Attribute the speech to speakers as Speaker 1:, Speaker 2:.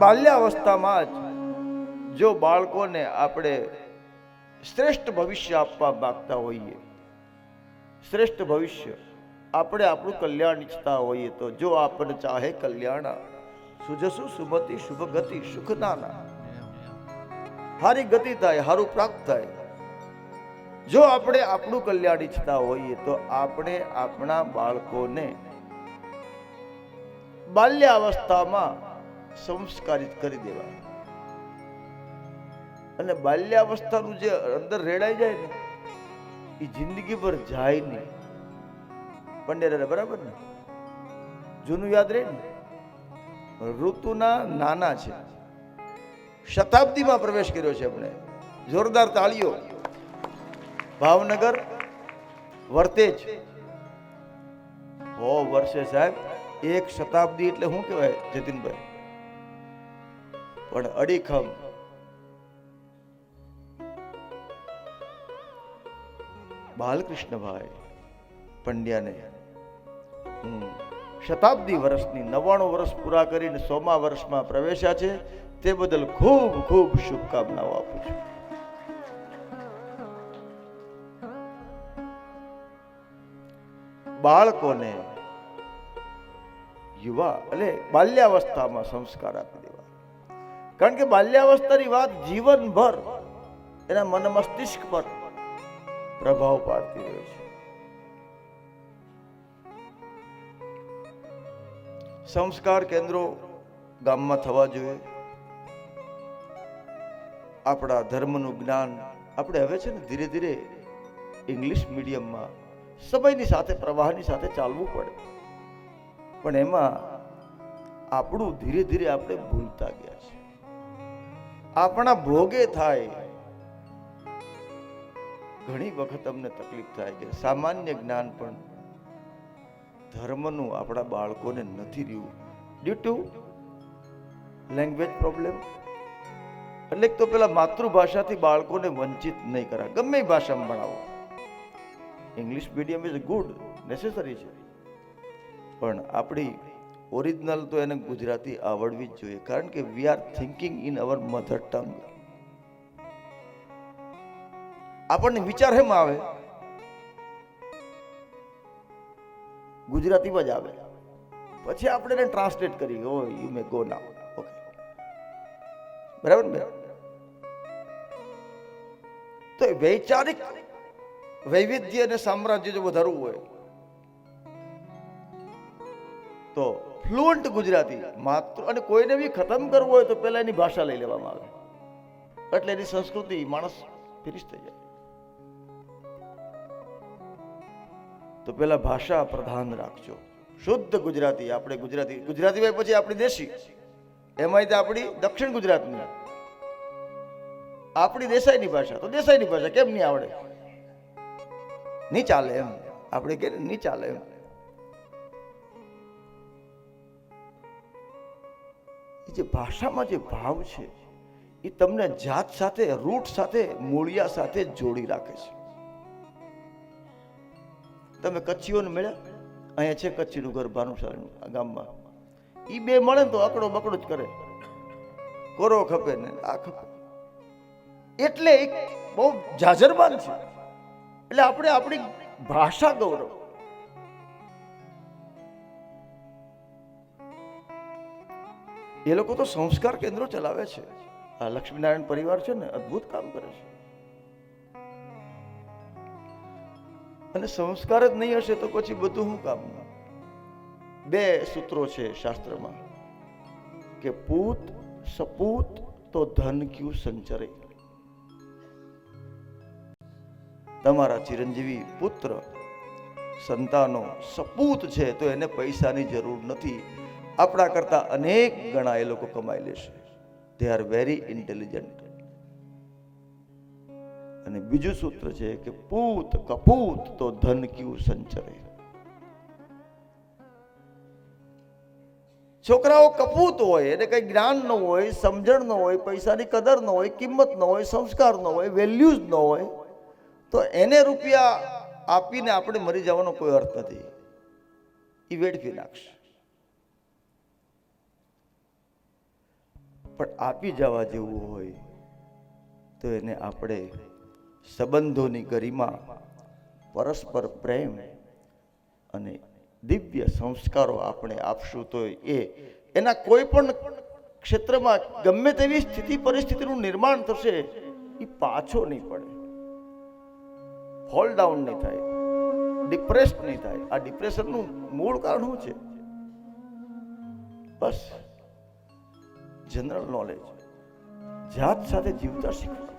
Speaker 1: બાલ્યાવસ્થામાં જ જો બાળકોને આપણે શ્રેષ્ઠ ભવિષ્ય આપવા માંગતા હોઈએ, શ્રેષ્ઠ ભવિષ્ય આપણે આપણું કલ્યાણ ઈચ્છતા હોઈએ, તો જો આપણને ચાહે કલ્યાણ, સુજસુ સુમતિ શુભ ગતિ સુખનાના. સારી ગતિ થાય, હારું પ્રાપ્ત થાય. જો આપણે આપણું કલ્યાણ ઈચ્છતા હોઈએ, તો આપણે આપણા બાળકોને બાલ્યાવસ્થામાં સંસ્કારિત કરી દેવા અને બાલ્યાવસ્થાનું જે અંદર રેડાઈ જાય ને, એ જિંદગી પર જાય નહીં. પંડેરા બરાબર ને? જૂનું યાદ રહે ને? ઋતુના નાના છે. શતાબ્દીમાં પ્રવેશ કર્યો છે આપણે જોરદાર તાળીઓ. ભાવનગર, વર્તેજ. હો, વર્ષે સાહેબ, એક શતાબ્દી એટલે શું કહેવાય, જતીનભાઈ? પણ અડીખમ બાલકૃષ્ણભાઈ પંડ્યાને શતાબ્દી વર્ષની નવ્વાણું વર્ષ પૂરા કરીને સોમા વર્ષમાં પ્રવેશ્યા છે, તે બદલ ખૂબ ખૂબ શુભકામનાઓ આપું છું. બાળકોને યુવા એટલે બાલ્યાવસ્થામાં સંસ્કાર આપી દેવા કારણ કે બાલ્યાવસ્થાની વાત જીવનભર એના મન મસ્તિષ્ક પર પ્રભાવ પાડતી રહે છે. સંસ્કાર કેન્દ્રો ગામમાં થવા જોઈએ. આપણા ધર્મનું જ્ઞાન આપણે હવે છે ને ધીરે ધીરે ઇંગ્લિશ મીડિયમમાં સમયની સાથે, પ્રવાહની સાથે ચાલવું પડે. પણ એમાં આપણું ધીરે ધીરે આપણે ભૂલતા ગયા છે આપણા ભોગે થાય. ઘણી વખત અમને તકલીફ થાય કે સામાન્ય જ્ઞાન પણ ધર્મનું આપણા બાળકોને નથી રહ્યું. ડ્યુ ટુ લેંગ્વેજ પ્રોબ્લેમ એટલે તો પેલા માતૃભાષાથી બાળકોને વંચિત નહીં કરા ગમે ભાષામાં ભણાવો. English medium is good necessary છે. પણ આપણી ઓરિજિનલ તો એને ગુજરાતી આવડવી જ જોઈએ. કારણ કે we are thinking in our mother tongue આપણને વિચાર એમ આવે, ગુજરાતીમાં જ આવે. પછી આપણે એને ટ્રાન્સલેટ કરીએ ઓ યુ મે ગો ના ઓકે બરાબર ને તો વૈચારિક વૈવિધ્ય અને સામ્રાજ્ય જો વધારવું હોય, તો ફ્લુઅન્ટ ગુજરાતી. માત્ર અને કોઈને બી ખતમ કરવું હોય તો પહેલાં એની ભાષા લઈ લેવામાં આવે. એટલે એની સંસ્કૃતિ માણસ ફિનિશ થઈ જાય. તો પહેલાં ભાષા પ્રધાન રાખજો. શુદ્ધ ગુજરાતી, આપણે ગુજરાતી ગુજરાતી હોય પછી આપણી દેશી. એમાંય તે આપણી દક્ષિણ ગુજરાતની. આપણી દેસાઈની ભાષા, તો દેસાઈની ભાષા કેમ નહીં આવડે? નહીં ચાલે એમ. આપણે કે નહીં ચાલે એમ? એ જે ભાષામાં જે ભાવ છે, એ તમને જાત સાથે, રૂટ સાથે, મૂળિયા સાથે જોડી રાખે છે. તમે કચ્છીઓને મળ્યા? અહીંયા છે કચ્છીનું ઘર ભાનુશાળીનું ગામમાં. એ બે મળે ને તો અકડો બકડો જ કરે. કોરો ખપે ને આ ખપે. એટલે એક બહુ જાજરબાન છે. એટલે આપણે આપણી ભાષા ગૌરવ. એ લોકો તો સંસ્કાર કેન્દ્રો ચલાવે છે. આ લક્ષ્મીનારાયણ પરિવાર છે ને, અદ્ભુત કામ કરે છે. અને સંસ્કાર જ નહીં હશે તો પછી બધું શું કામનું બે સૂત્રો છે શાસ્ત્રમાં કે પૂત, સપૂત તો ધન ક્યુ સંચરે. તમારા ચિરંજીવી પુત્ર સંતાનો સપૂત છે તો એને પૈસાની જરૂર નથી. આપણા કરતા અનેક ગણા એ લોકો કમાઈ લેશે દે આર વેરી ઇન્ટેલિજન્ટ અને બીજું સૂત્ર છે કે પૂત કપૂત તો ધન ક્યુ સંચરે. છોકરાઓ કપૂત હોય, એને કઈ જ્ઞાન ન હોય, સમજણ ન હોય, પૈસાની કદર ન હોય, કિંમત ન હોય, સંસ્કાર ન હોય વેલ્યુઝ ન હોય, તો એને રૂપિયા આપીને આપણે મરી જવાનો કોઈ અર્થ નથી. એ વેડફી નાખશે. પણ આપી જવા જેવું હોય, તો એને આપણે સંબંધોની ગરિમા, પરસ્પર પ્રેમ અને દિવ્ય સંસ્કારો આપણે આપશું તો એ એના કોઈ પણ ક્ષેત્રમાં ગમે તેવી સ્થિતિ પરિસ્થિતિનું નિર્માણ થશે એ પાછો નહીં પડે. ફોલ ડાઉન નહીં થાય. ડિપ્રેસ નહીં થાય. આ ડિપ્રેશનનું મૂળ કારણ શું છે? બસ. જનરલ નોલેજ જાત સાથે જીવતા શીખવું.